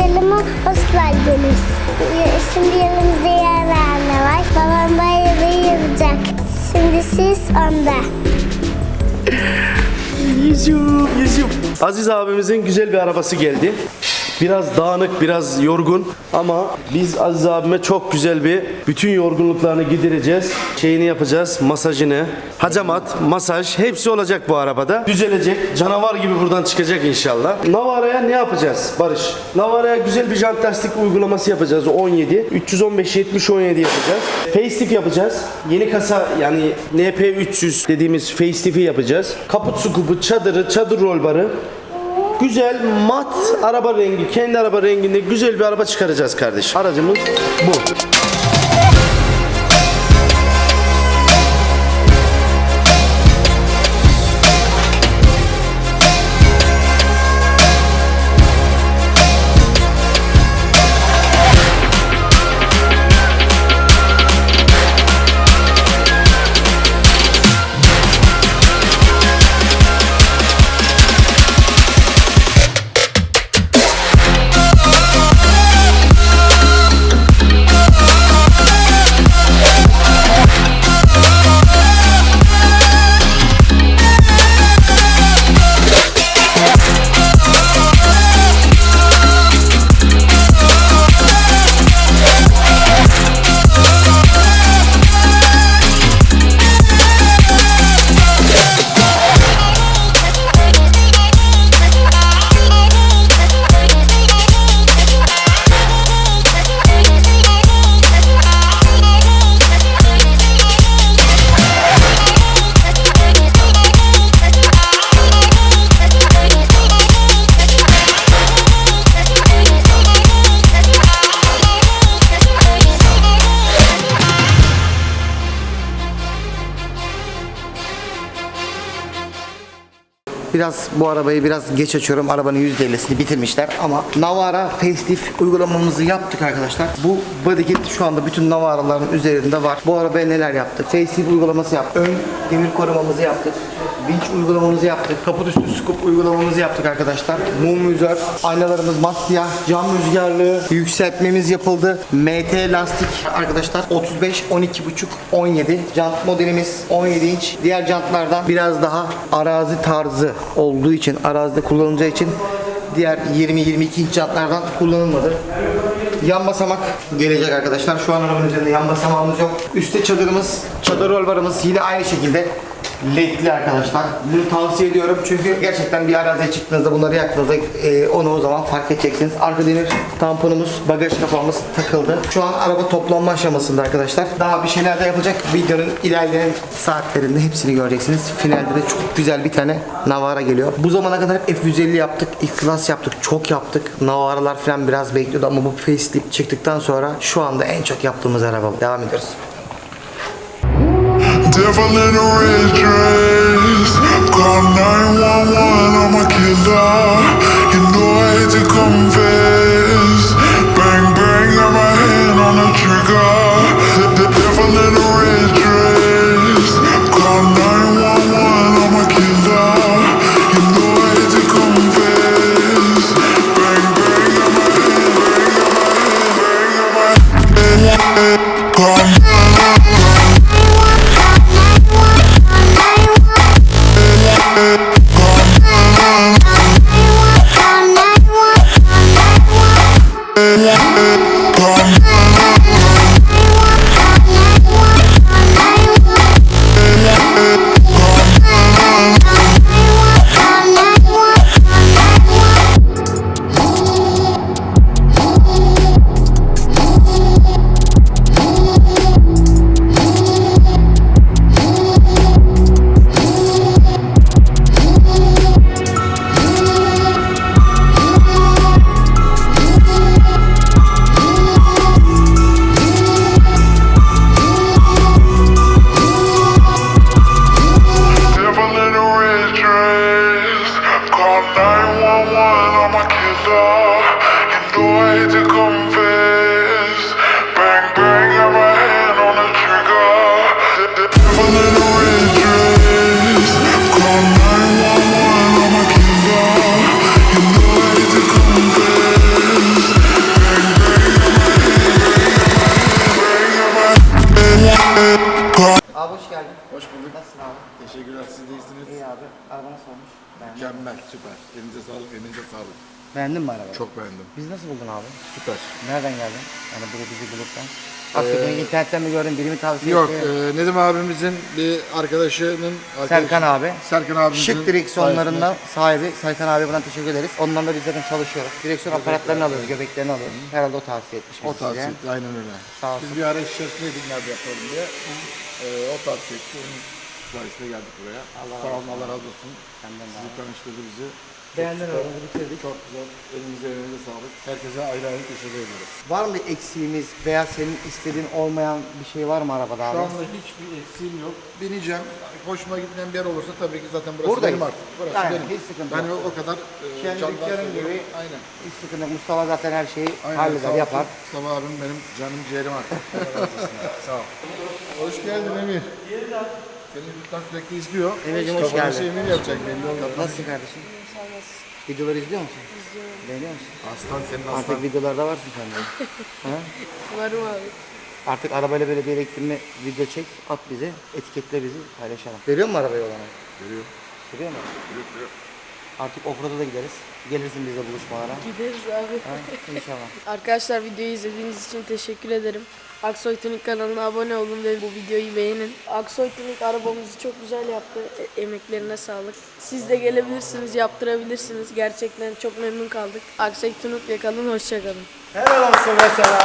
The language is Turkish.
Yanıma hoş geldiniz. Şimdi yanımızda yer anne var. Babam bayrağı yapacak. Şimdi siz onda. Yüzüm, yüzüm. Aziz abimizin güzel bir arabası geldi. Biraz dağınık, biraz yorgun ama biz Aziz abime çok güzel bir bütün yorgunluklarını gidereceğiz. Şeyini yapacağız, masajını, hacamat, masaj hepsi olacak bu arabada. Düzelecek, canavar gibi buradan çıkacak inşallah. Navara'ya ne yapacağız Barış? Navara'ya güzel bir jant lastik uygulaması yapacağız 17. 315 70 17 yapacağız. Facelift yapacağız. Yeni kasa yani NP300 dediğimiz facelifti yapacağız. Kaput skubu, çadırı, çadır roll barı. Güzel mat araba rengi, kendi araba renginde güzel bir araba çıkaracağız kardeş. Aracımız bu. Biraz bu arabayı biraz geç açıyorum. Arabanın %50'sini bitirmişler ama Navara Facelift uygulamamızı yaptık arkadaşlar. Bu body kit şu anda bütün Navara'ların üzerinde var. Bu arabaya neler yaptık? Facelift uygulaması yaptık. Ön demir korumamızı yaptık. Vinç uygulamamızı yaptık. Kaput üstü scoop uygulamamızı yaptık arkadaşlar. Mum yüzer. Aynalarımız mat siyah. Cam rüzgarlığı. Yükseltmemiz yapıldı. MT lastik arkadaşlar. 35, 12,5, 17. Jant modelimiz 17 inç. Diğer jantlardan biraz daha arazi tarzı olduğu için, arazide kullanılacağı için diğer 20-22 inç jantlardan kullanılmadı. Yan basamak gelecek arkadaşlar. Şu an arabanın üzerinde yan basamağımız yok. Üstte çadırımız, çadır rol barımız yine aynı şekilde ledli arkadaşlar. Bunu tavsiye ediyorum çünkü gerçekten bir araziye çıktığınızda bunları yaktığınızda e, onu o zaman fark edeceksiniz. Arka demir tamponumuz, bagaj kapağımız takıldı. Şu an araba toplanma aşamasında arkadaşlar. Daha bir şeyler de yapacak. Videonun ilerleyen saatlerinde hepsini göreceksiniz. Finalde de çok güzel bir tane Navara geliyor. Bu zamana kadar hep F150 yaptık, X-Class yaptık, çok yaptık. Navara'lar falan biraz bekliyordu ama bu facelift çıktıktan sonra şu anda en çok yaptığımız araba. Devam ediyoruz. Devil in a red dress. Call 911, I'm a killer. Abi. Araba nasıl olmuş? Beğendin, Mükemmel, süper. Elinize sağlık, elinize sağlık. Beğendin mi arabayı? Çok beğendim. Biz nasıl buldun abi? Süper. Nereden geldin? Yani buraya bizi bulurken. Hakikaten internetten mi gördün? Biri mi tavsiye Yok, etti? e, Nedim abimizin bir arkadaşının... arkadaşı- Serkan abi. Serkan abimizin... Şık direksiyonlarından sahibi Serkan abi buradan teşekkür ederiz. Ondan da biz zaten çalışıyoruz. Direksiyon aparatlarını alıyoruz, göbeklerini alıyoruz. Herhalde o tavsiye etmiş O tavsiye etti, aynen öyle. Sağ olsun. Biz bir ara içerisindeydik nerede yapalım diye. E, o tavsiye etti. Onun sayesinde geldik buraya. Sağ olun, Allah razı olsun. Senden de Sizi tanıştırdı bizi. Beğendin öyle bitirdik. Çok güzel. Elinize elinize sağlık. Herkese ayrı ayrı teşekkür ederim. Var mı eksiğimiz veya senin istediğin olmayan bir şey var mı arabada abi? Şu anda hiçbir eksiğim yok. Bineceğim. Hoşuma gitmeyen bir yer olursa tabii ki zaten burası Buradayız. benim artık. Burası Aynen, benim. hiç sıkıntı yani yok. o kadar e, Kendi candan dükkanın söylüyorum. gibi. Aynen. Hiç sıkıntı yok. Mustafa zaten her şeyi Aynen. halleder, olsun. yapar. Mustafa abim benim canım ciğerim artık. Sağ ol. Hoş geldin Emir. Seni YouTube'dan sürekli izliyor. Emir'cim, hoş geldin. Emir yapacak belli oldu. Nasılsın kardeşim? Videoları izliyor musun? İzliyorum. Beğeniyor musun? Aslan senin aslan. Artık videolarda varsın sen de. ha? Varım abi. Artık arabayla böyle bir elektrikli video çek, at bize, etiketle bizi, paylaşalım. Veriyor mu arabayı olana? Veriyor. Sürüyor mu? Veriyor, veriyor. Artık offroad'a da gideriz. Gelirsin bizle buluşmalara. Gideriz abi. Ha? İnşallah. Arkadaşlar videoyu izlediğiniz için teşekkür ederim. Aksoy Tuning kanalına abone olun ve bu videoyu beğenin. Aksoy Tuning arabamızı çok güzel yaptı. E- emeklerine sağlık. Siz de gelebilirsiniz, yaptırabilirsiniz. Gerçekten çok memnun kaldık. Aksoy Tuning'le kalın, hoşçakalın. Helal olsun mesela.